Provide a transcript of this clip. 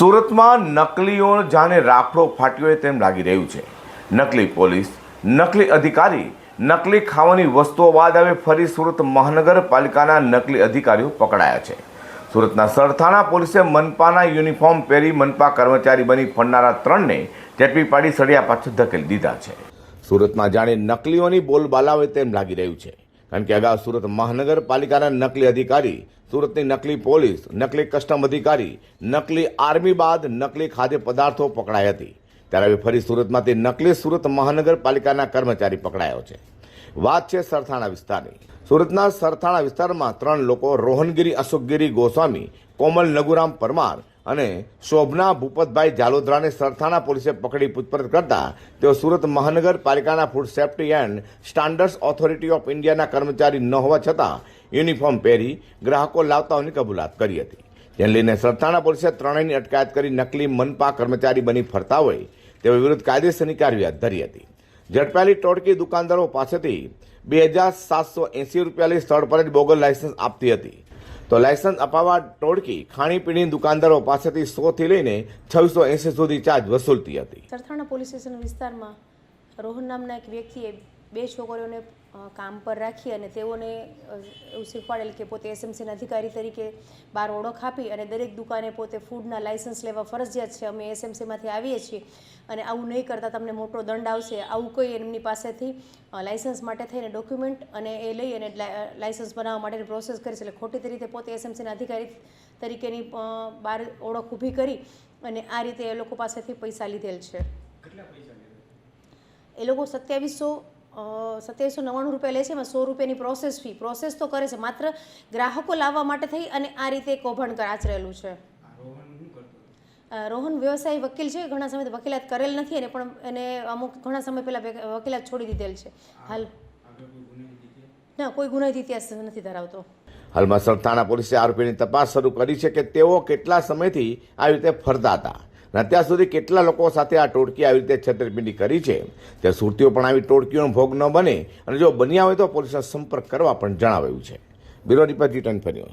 સુરતમાં નકલીઓ જાણે રાફડો ફાટ્યો હોય તેમ લાગી રહ્યું છે. નકલી પોલીસ, નકલી અધિકારી, નકલી ખાવાની વસ્તુઓ બાદ હવે ફરી સુરત મહાનગરપાલિકાના નકલી અધિકારીઓ પકડાયા છે. સુરતના સરથાણા પોલીસે મનપાના યુનિફોર્મ પહેરી મનપા કર્મચારી બની ફરનારા ત્રણને ઝડપી પાડી સળિયા પાછળ ધકેલી દીધા છે. સુરતમાં જાણે નકલીઓની બોલબાલા હોય તેમ લાગી રહ્યું છે. કારણ કે અગાઉ સુરત મહાનગરપાલિકાના નકલી અધિકારી, સુરતની નકલી પોલીસ, નકલી કસ્ટમ અધિકારી, નકલી આર્મી બાદ નકલી ખાદ્ય પદાર્થો પકડાઈ હતી. ત્યારે હવે ફરી સુરતમાંથી નકલી સુરત મહાનગરપાલિકાના કર્મચારી પકડાયો છે. વાત છે સરથાણા વિસ્તારની. સુરતના સરથાણા વિસ્તારમાં ત્રણ લોકો રોહનગીરી અશોકગીરી ગોસ્વામી, કોમલ નગુરામ પરમાર અને શોભના ભૂપતભાઈ જાલોદરાને સરથાણા પોલીસે પકડી પૂછપરછ કરતા તેઓ સુરત મહાનગરપાલિકાના food safety and standards authority of ઇન્ડિયાના કર્મચારી ન હોવા છતાં યુનિફોર્મ પહેરી ગ્રાહકો લાવતા હોવાની કબૂલાત કરી હતી. જેને લઈને સરથાણા પોલીસે ત્રણેયની અટકાયત કરી નકલી મનપા કર્મચારી બની ફરતા હોય તેઓ વિરુદ્ધ કાયદેસરની કાર્યવાહી ધરી હતી. ઝડપાયેલી ટોળકી દુકાનદારો પાસેથી બે હજાર સાતસો એંસી રૂપિયાની સ્થળ પર જ બોગલ લાયસન્સ આપતી હતી. તો લાયસન્સ અપાવવા ટોળકી ખાણીપીણી દુકાનદારો પાસેથી સોથી લઈને છવ્વીસો એંસી સુધી ચાર્જ વસૂલતી હતી. સરથાણા પોલીસ સ્ટેશન વિસ્તારમાં રોહન નામના એક વ્યક્તિએ બે છોકરીઓને કામ પર રાખી અને તેઓને એવું શીખવાડેલ કે પોતે એસએમસીના અધિકારી તરીકે બહાર ઓળખ આપી અને દરેક દુકાને પોતે ફૂડના લાઇસન્સ લેવા ફરજિયાત છે. અમે એસએમસીમાંથી આવીએ છીએ અને આવું નહીં કરતાં તમને મોટો દંડ આવશે. આવું કોઈ એમની પાસેથી લાઇસન્સ માટે થઈને ડોક્યુમેન્ટ અને એ લઈ અને લાઇસન્સ બનાવવા માટેની પ્રોસેસ કરી છે. એટલે ખોટી રીતે પોતે એસએમસીના અધિકારી તરીકેની બહાર ઓળખ ઊભી કરી અને આ રીતે એ લોકો પાસેથી પૈસા લીધેલ છે. એ લોકો સત્યાવીસો સત્યાવીસો નવ્વાણું રૂપિયા લે છે, એમાં સો રૂપિયાની પ્રોસેસ ફી પ્રોસેસ તો કરે છે, માત્ર ગ્રાહકો લાવવા માટે થઈ અને આ રીતે કૌભાંડ આચરેલું છે. રોહન વ્યવસાય વકીલ છે, ઘણા સમયથી વકીલાત કરેલ નથી અને પણ એને અમુક ઘણા સમય પહેલાં વેક- વકીલાત છોડી દીધેલ છે. હાલ ના, કોઈ ગુનાહિત ઇતિહાસ નથી ધરાવતો. હાલમાં સંસ્થાના પોલીસે આરોપીની તપાસ શરૂ કરી છે કે તેઓ કેટલા સમયથી આવી રીતે ફરતા હતા? અને અત્યાર સુધી કેટલા લોકો સાથે આ ટોળકી આવી રીતે છેતરપિંડી કરી છે? ત્યાં સુરતીઓ પણ આવી, ટોળકીઓનો ભોગ ન બને. અને જો બન્યા હોય તો પોલીસનો સંપર્ક કરવા પણ જણાવાયું છે. બ્યુરો રિપોર્ટ રિટર્ન ફર્યો